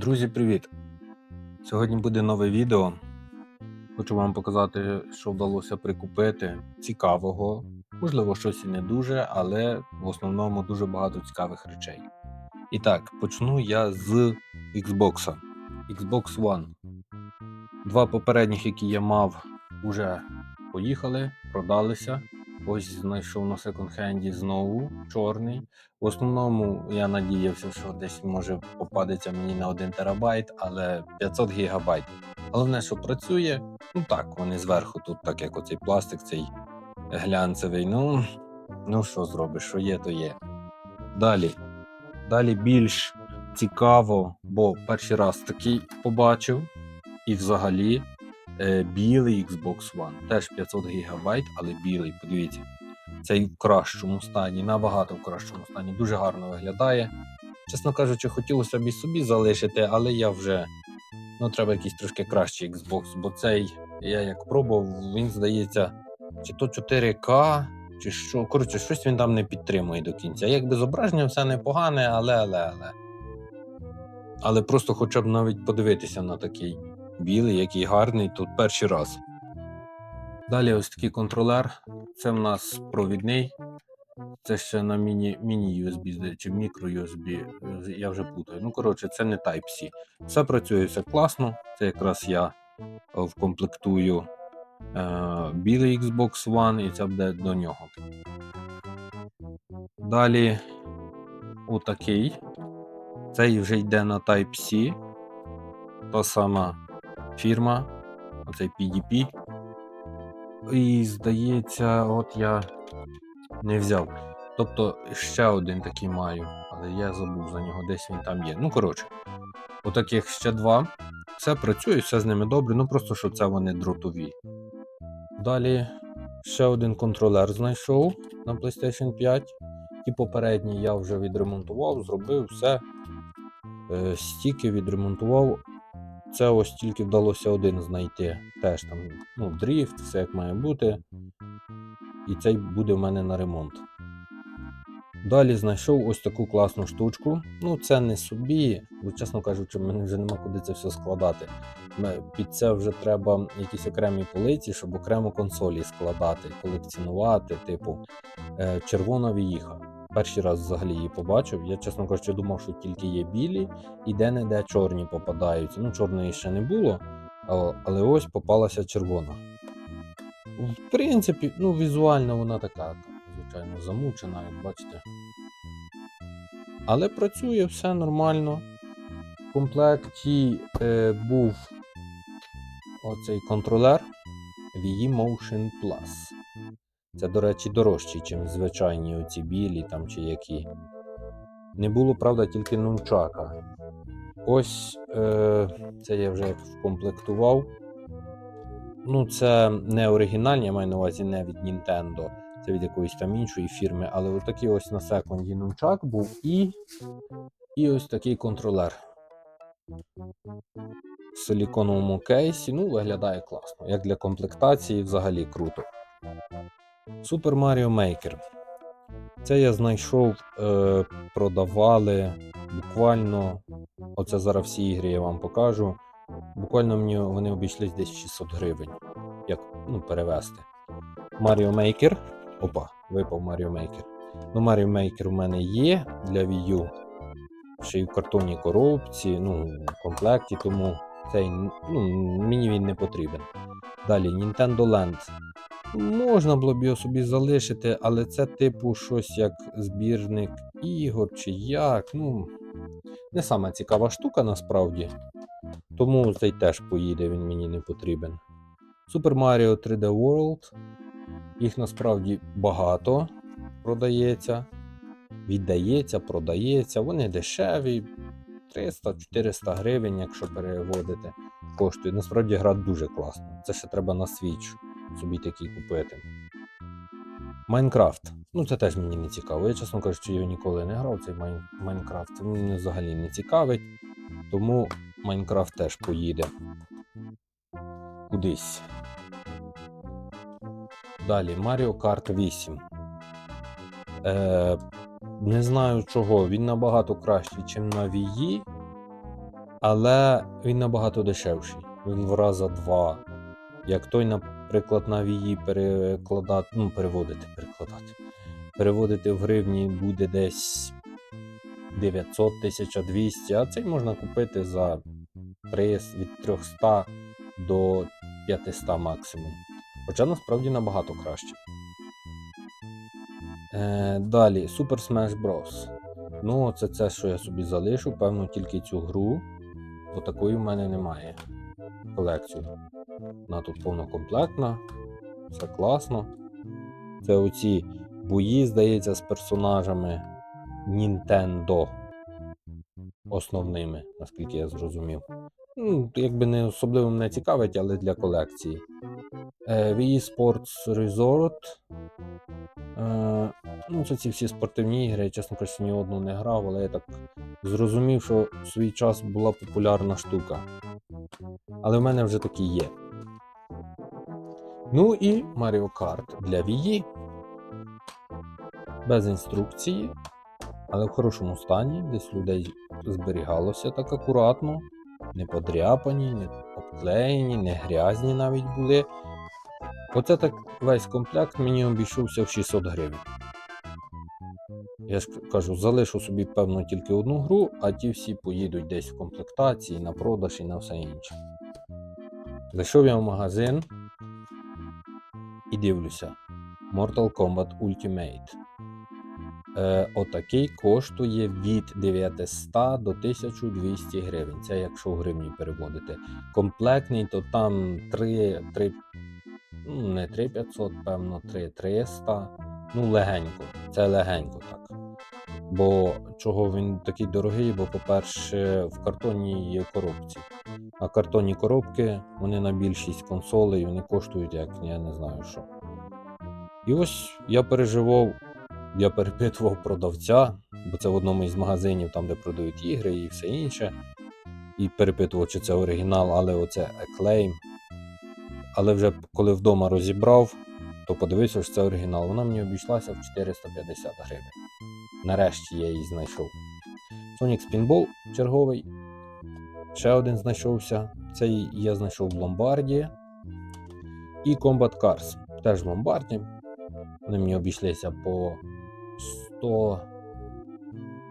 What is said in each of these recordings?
Друзі, привіт! Сьогодні буде нове відео. Хочу вам показати, що вдалося прикупити цікавого. Можливо, щось і не дуже, але в основному дуже багато цікавих речей. І так, почну я з Xbox. Xbox One. Два попередніх, які я мав, вже поїхали, продалися. Ось знайшов на секонд-хенді знову чорний. В основному я надіявся, що десь може попадеться мені на 1 терабайт, але 500 гігабайт. Головне, що працює, ну так, вони зверху тут, так як оцей пластик, цей глянцевий. Ну, ну що зробиш, що є, то є. Далі. Далі більш цікаво, бо перший раз такий побачив, і взагалі е, білий Xbox One. Теж 500 гігабайт, але білий, подивіться. Цей в кращому стані, набагато в кращому стані, дуже гарно виглядає. Чесно кажучи, хотілося б і собі залишити, але я вже ну, треба якийсь трошки кращий Xbox, бо цей я як пробував, він здається, чи то 4К, чи що. Коротше, щось він там не підтримує до кінця. Якби зображення все непогане, але, але, але. Але просто хоча б навіть подивитися на такий білий, який гарний, тут перший раз. Далі ось такий контролер. Це в нас провідний. Це ще на міні, міні USB здається, чи мікро USB. Я вже путаю. Ну, коротше, це не Type-C. Все працює все класно. Це якраз я е, вкомплектую е, білий Xbox One, і це буде до нього. Далі отакий. Цей вже йде на Type-C. Та сама фірма, оцей PDP. І здається, от я не взяв. Тобто ще один такий маю, але я забув за нього, десь він там є. Ну, коротше, отаких ще два. Все працює, все з ними добре, ну просто що це вони дротові. Далі ще один контролер знайшов на PlayStation 5. І попередній я вже відремонтував, зробив все. Е, стіки відремонтував. Це ось тільки вдалося один знайти. Теж там ну, дріфт, все як має бути. І цей буде в мене на ремонт. Далі знайшов ось таку класну штучку. Ну, це не собі, бо, чесно кажучи, мені вже нема куди це все складати. Під це вже треба якісь окремі полиці, щоб окремо консолі складати, колекціонувати, типу е, червона віїха. Перший раз взагалі її побачив. Я, чесно кажучи, думав, що тільки є білі і де-не-де чорні попадаються. Ну, чорної ще не було, але ось попалася червона. В принципі, ну, візуально вона така, звичайно, замучена, як бачите. Але працює все нормально. В комплекті е, був оцей контролер VE Motion Plus. Це, до речі, дорожчий, ніж звичайні оці білі там чи які. Не було, правда, тільки нунчака. Ось е, це я вже вкомплектував. Ну, це не оригінальні, я маю на увазі не від Nintendo, це від якоїсь там іншої фірми, але отакий ось на секунді нунчак був і, і ось такий контролер. В силіконовому кейсі, ну, виглядає класно. Як для комплектації, взагалі круто. Super Mario Maker. Це я знайшов, е, продавали буквально. Оце зараз всі ігри я вам покажу. Буквально мені вони обійшлись десь 600 гривень. Як ну, перевести. Mario Maker. Опа, випав Mario Maker. Ну, Mario Maker у мене є для Wii U. Ще й в картонній коробці, ну, в комплекті, тому цей, ну, мені він не потрібен. Далі Nintendo Land. Можна було б його собі залишити, але це типу щось як збірник ігор чи як. Ну, не сама цікава штука насправді. Тому цей теж поїде, він мені не потрібен. Super Mario 3D World. Їх насправді багато продається. Віддається, продається. Вони дешеві. 300-400 гривень, якщо переводити, коштує. Насправді гра дуже класна. Це ще треба на Switch собі такий купити. Майнкрафт. Ну, це теж мені не цікаво. Я, чесно кажучи, його ніколи не грав. Цей Майн... Майнкрафт мене взагалі не цікавить. Тому Майнкрафт теж поїде кудись. Далі Mario Kart 8. Е, не знаю чого, він набагато кращий, ніж на Wii. Але він набагато дешевший. Він в раза два. Як той, наприклад, на вії перекладати, ну, переводити, перекладати. Переводити в гривні буде десь 900 1200, а цей можна купити за приз від 300 до 500 максимум. Хоча насправді набагато краще. Е, далі, Super Smash Bros. Ну, це це, що я собі залишу, певно, тільки цю гру, бо такої в мене немає. Колекцію. Вона тут повнокомплектна, все класно. Це оці бої, здається, з персонажами Nintendo основними, наскільки я зрозумів. Ну, якби не особливо мене цікавить, але для колекції. Е, Wii Sports Resort. Е, ну, це ці всі спортивні ігри, я, чесно кажучи, ні одну не грав, але я так зрозумів, що в свій час була популярна штука. Але в мене вже такі є. Ну і Mario Kart для Wii. Без інструкції, але в хорошому стані, десь людей зберігалося так акуратно, не подряпані, не обклеєні, не грязні навіть були. Оце так весь комплект мені обійшовся в 600 гривень. Я ж кажу, залишу собі, певно, тільки одну гру, а ті всі поїдуть десь в комплектації, на продаж і на все інше. Зайшов я в магазин і дивлюся. Mortal Kombat Ultimate. Е, отакий коштує від 900 до 1200 гривень. Це якщо в гривні переводити. Комплектний, то там 3, 3 ну, не 3500, певно, 3300. Ну, легенько. Це легенько так. Бо чого він такий дорогий? Бо, по-перше, в картонній є коробці. А картонні коробки, вони на більшість консолей, вони коштують, як я не знаю що. І ось я переживав, я перепитував продавця, бо це в одному із магазинів, там, де продають ігри і все інше. І перепитував, чи це оригінал, але оце Acclaim. Але вже коли вдома розібрав, то подивився, що це оригінал. Вона мені обійшлася в 450 гривень. Нарешті я її знайшов. Sonic Spinball черговий. Ще один знайшовся. Цей я знайшов в ломбарді. І Combat Cars. Теж в ломбарді. Вони мені обійшлися по 100.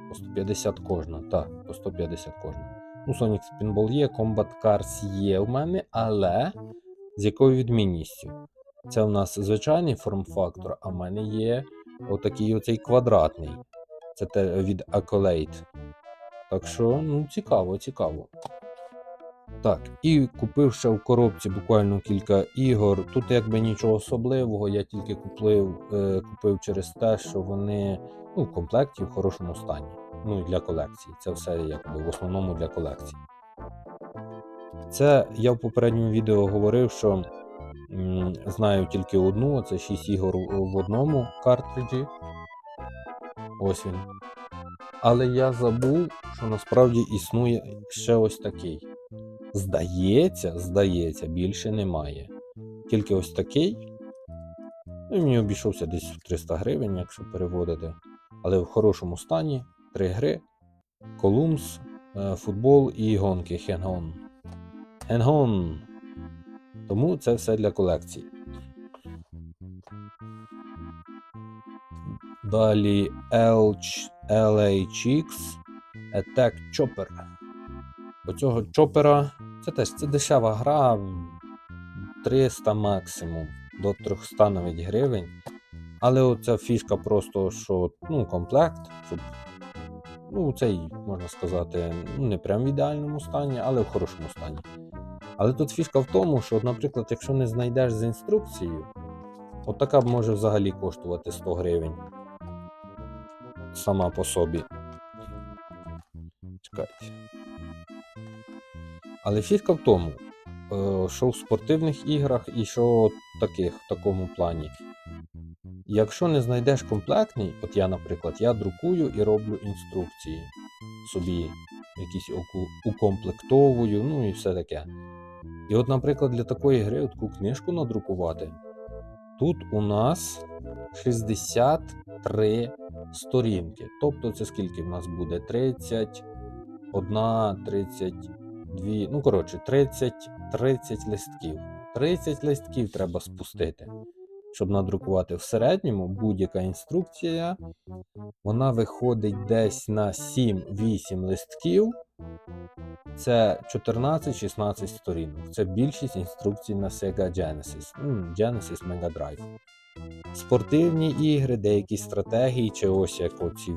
По 150 кожна. Так, по 150 кожна. Ну, Sonic Spinball є, Combat Cars є в мене, але з якою відмінністю? Це у нас звичайний форм-фактор, а в мене є отакий оцей квадратний. Це те від Accolade. Так що, ну, цікаво, цікаво. Так, і купив ще в коробці буквально кілька ігор. Тут якби нічого особливого, я тільки купив, е, купив через те, що вони ну, в комплекті в хорошому стані. Ну і для колекції. Це все якби в основному для колекції. Це я в попередньому відео говорив, що м, знаю тільки одну, це 6 ігор в одному картриджі. Ось він. Але я забув, що насправді існує ще ось такий. Здається, здається, більше немає. Тільки ось такий. Ну, і мені обійшовся десь в 300 гривень, якщо переводити. Але в хорошому стані. Три гри. Колумс, е, футбол і гонки Хенгон. Хенгон. Тому це все для колекції. Далі LH, LHX Attack Chopper. Оцього чопера це теж це дешева гра 300 максимум до 300 навіть гривень. Але оця фішка просто, що ну, комплект, щоб ну, цей, можна сказати, не прям в ідеальному стані, але в хорошому стані. Але тут фішка в тому, що, наприклад, якщо не знайдеш з інструкцією, от така може взагалі коштувати 100 гривень сама по собі. Чекайте. Але фішка в тому, е, що в спортивних іграх і що таких, в такому плані. Якщо не знайдеш комплектний, от я, наприклад, я друкую і роблю інструкції собі, якісь укомплектовую, ну і все таке. І от, наприклад, для такої гри таку книжку надрукувати. Тут у нас 63 сторінки. Тобто це скільки в нас буде? 31, 30, дві, ну коротше, 30, 30 листків. 30 листків треба спустити, щоб надрукувати. В середньому будь-яка інструкція, вона виходить десь на 7-8 листків. Це 14-16 сторінок. Це більшість інструкцій на Sega Genesis, Genesis Mega Drive. Спортивні ігри, деякі стратегії, чи ось як оці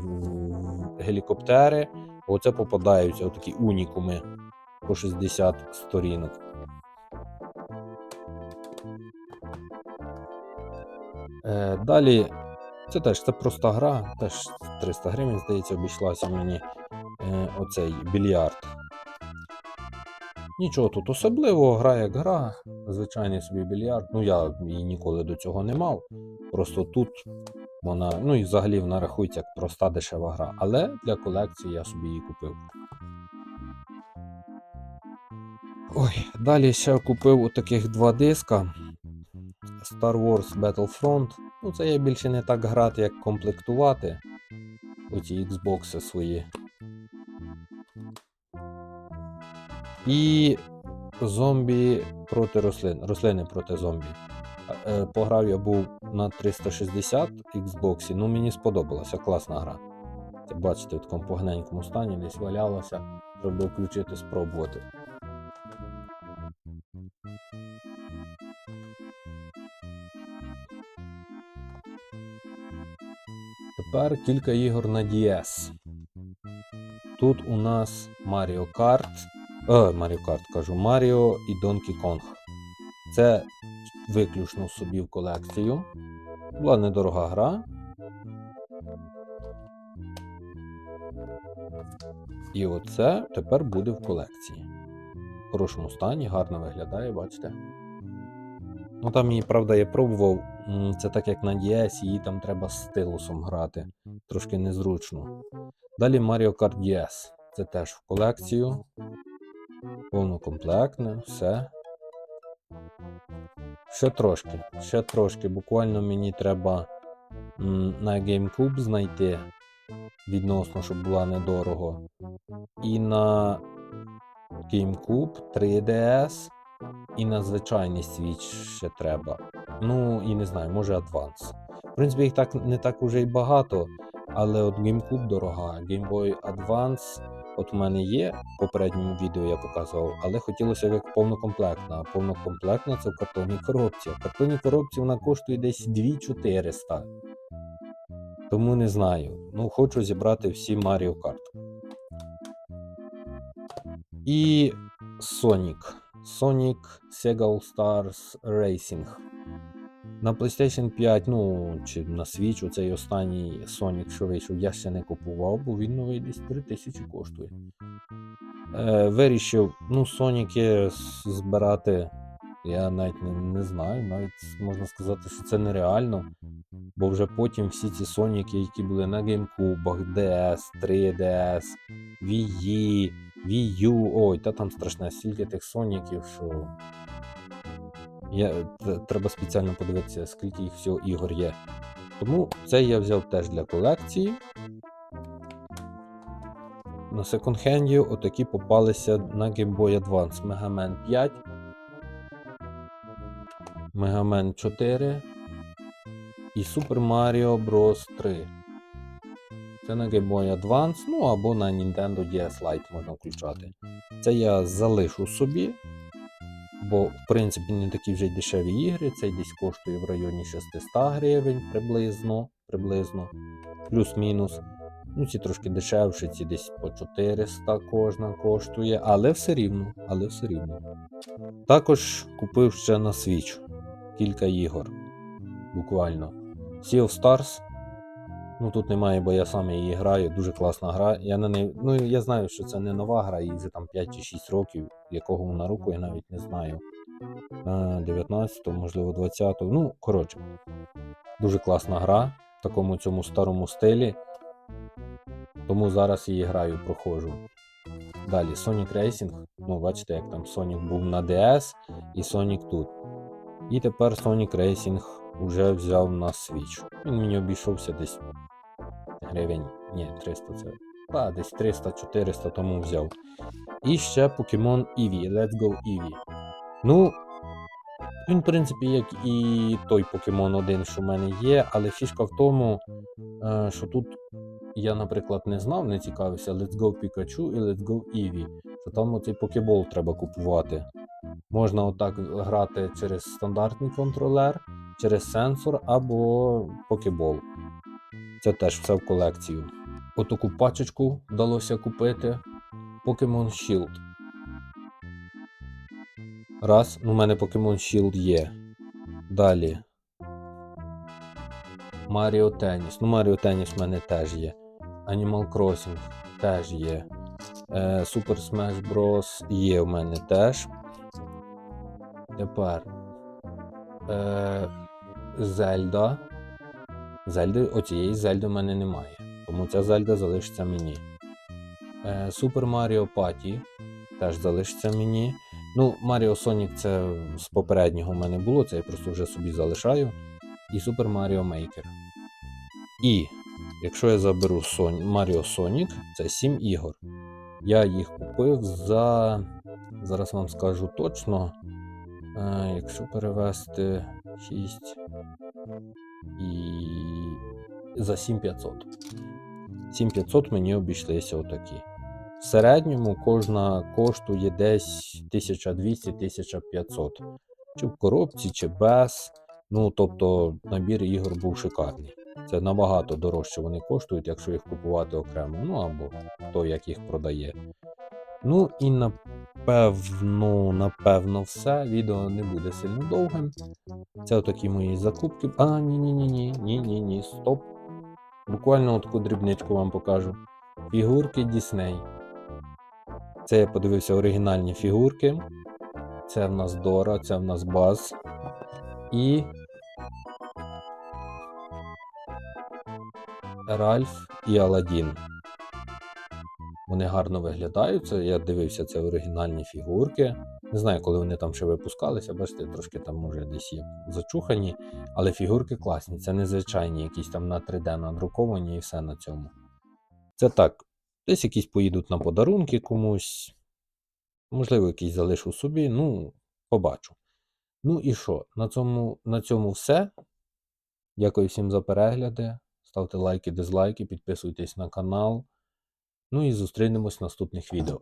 гелікоптери, оце попадаються отакі унікуми по 60 сторінок. Е, далі, це теж це проста гра, теж 300 гривень, здається, обійшлася мені е, оцей більярд. Нічого тут особливого, гра як гра, звичайний собі більярд. Ну я її ніколи до цього не мав. Просто тут вона, ну і взагалі вона рахується як проста дешева гра. Але для колекції я собі її купив. Ой, далі ще купив отаких два диска. Star Wars Battlefront. Ну, це я більше не так грати, як комплектувати. Оці Xbox свої. І зомбі проти рослин. Рослини проти зомбі. Е, Пограв я був на 360 Xbox, ну мені сподобалася, класна гра. Як бачите, в такому поганенькому стані десь валялася. Треба включити, спробувати. Тепер кілька ігор на DS. Тут у нас Mario Kart. Е, Mario Kart кажу, Mario і Donkey Kong. Це виключно собі в колекцію. Була недорога гра. І оце тепер буде в колекції. В хорошому стані, гарно виглядає, бачите. Ну там її, правда, я пробував. Це так як на DS, її там треба з стилусом грати. Трошки незручно. Далі Mario Kart DS. Це теж в колекцію. Повнокомплектне, все. Ще трошки, ще трошки. Буквально мені треба на GameCube знайти відносно, щоб була недорого. І на GameCube 3DS, і на звичайний Switch ще треба. Ну, і не знаю, може Advance. В принципі, їх так не так уже й багато, але от GameCube дорога, Game Boy Advance. От у мене є в попередньому відео я показував, але хотілося б як повнокомплектна. А повнокомплектна це в картонній коробці. В картонній коробці вона коштує десь 2400. Тому не знаю. Ну, хочу зібрати всі Mario Kart. І Sonic. Sonic Sega All Stars Racing. На PlayStation 5, ну, чи на Switch, оцей останній Sonic, що вийшов, я ще не купував, бо він новий десь 3000 коштує. Е, вирішив, ну, Sonic збирати, я навіть не, не знаю, навіть можна сказати, що це нереально. Бо вже потім всі ці Соніки, які були на GameCube, DS, 3DS, Wii, Wii U, ой, та там страшне стільки тих Соніків, що. Я, треба спеціально подивитися, скільки їх всього ігор є. Тому це я взяв теж для колекції. На секонд-хенді отакі попалися на Game Boy Advance Mega Man 5, Mega Man 4 і Super Mario Bros. 3. Це на Game Boy Advance, ну або на Nintendo DS Lite можна включати. Це я залишу собі, бо в принципі не такі вже й дешеві ігри. Цей десь коштує в районі 600 гривень приблизно, приблизно, плюс-мінус. Ну, ці трошки дешевші, ці десь по 400 кожна коштує, але все рівно, але все рівно. Також купив ще на Switch кілька ігор. Буквально. Sea of Stars. Ну тут немає, бо я сам її граю. Дуже класна гра. Я на неї. Ну я знаю, що це не нова гра, їй вже там 5 чи 6 років, якого вона року, я навіть не знаю. 19, можливо, 20. Ну, коротше, дуже класна гра в такому цьому старому стилі. Тому зараз її граю, проходжу. Далі Sonic Racing. Ну, бачите, як там Sonic був на DS і Sonic тут. І тепер Sonic Racing вже взяв на Switch. Він мені обійшовся десь гривень. Ні, 300 це. Та, десь 300-400 тому взяв. І ще Pokemon Eevee, Let's Go Eevee. Ну, він, в принципі, як і той Pokemon один, що в мене є, але фішка в тому, е, що тут я, наприклад, не знав, не цікавився Let's Go Pikachu і Let's Go Eevee, що там оцей покебол треба купувати. Можна отак грати через стандартний контролер, через сенсор або покебол. Це теж все в колекцію. Отаку пачечку вдалося купити. Pokemon Shield. Раз, ну, у мене Pokemon Shield є. Далі. Mario Tennis. Ну, Mario Tennis в мене теж є. Animal Crossing теж є. Е, Super Smash Bros. є в мене теж. Тепер. Е, Зельда. Зельди, оцієї Зельди в мене немає. Тому ця Зельда залишиться мені. Е, Super Mario Party теж залишиться мені. Ну, Mario Sonic це з попереднього в мене було, це я просто вже собі залишаю. І Super Mario Maker. І якщо я заберу Son... Mario Sonic, це 7 ігор. Я їх купив за. Зараз вам скажу точно. Е, якщо перевести 6 і за 7500. 7500 мені обійшлися отакі. В середньому кожна коштує десь 1200-1500. Чи в коробці, чи без. Ну, тобто набір ігор був шикарний. Це набагато дорожче вони коштують, якщо їх купувати окремо. Ну або хто як їх продає. Ну і напевно, напевно, все. Відео не буде сильно довгим. Це отакі мої закупки. А, ні-ні-ні, ні-ні-ні, стоп. Буквально таку дрібничку вам покажу. Фігурки Дісней. Це я подивився оригінальні фігурки. Це в нас Дора, це в нас Баз. І. Ральф і Аладдін. Вони гарно виглядають. Це я дивився, це оригінальні фігурки. Не знаю, коли вони там ще випускалися, бачите, трошки там може десь є зачухані, але фігурки класні. Це незвичайні, якісь там на 3D надруковані і все на цьому. Це так. Десь якісь поїдуть на подарунки комусь. Можливо, якісь залишу собі, ну, побачу. Ну і що? На цьому, на цьому все. Дякую всім за перегляди. Ставте лайки, дизлайки, підписуйтесь на канал. Ну і зустрінемось в наступних відео.